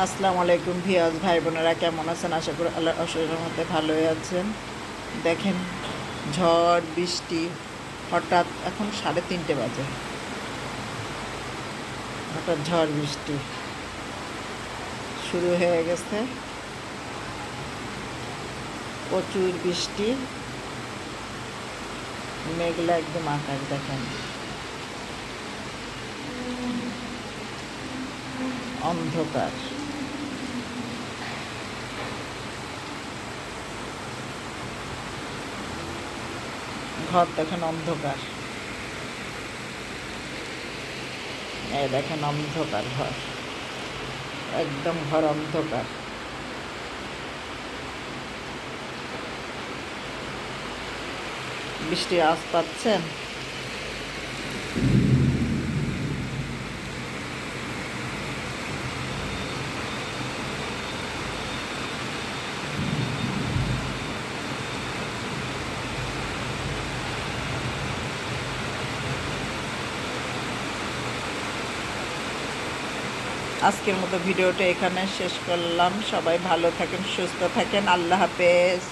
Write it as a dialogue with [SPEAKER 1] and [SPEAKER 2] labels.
[SPEAKER 1] আসসালামু আলাইকুম ভিয়াজ ভাই বোনেরা কেমন আছেন? আশা করি আল্লাহ অসুরের মধ্যে ভালোই আছেন। দেখেন, ঝড়, বৃষ্টি, হঠাৎ এখন সাড়ে তিনটে বাজে। হঠাৎ ঝড়, বৃষ্টি শুরু হয়ে গেছে। প্রচুর বৃষ্টি। মেঘলা একদম আকাশ, দেখেন। অন্ধকার। ঘর দেখেন অন্ধকার। এই দেখেন অন্ধকার ঘর। একদম ঘর অন্ধকার। বৃষ্টি আস পাচ্ছেন? আজকের মতো ভিডিওটা এখানে শেষ করলাম। সবাই ভালো থাকেন সুস্থ থাকেন। আল্লাহ হাফেজ।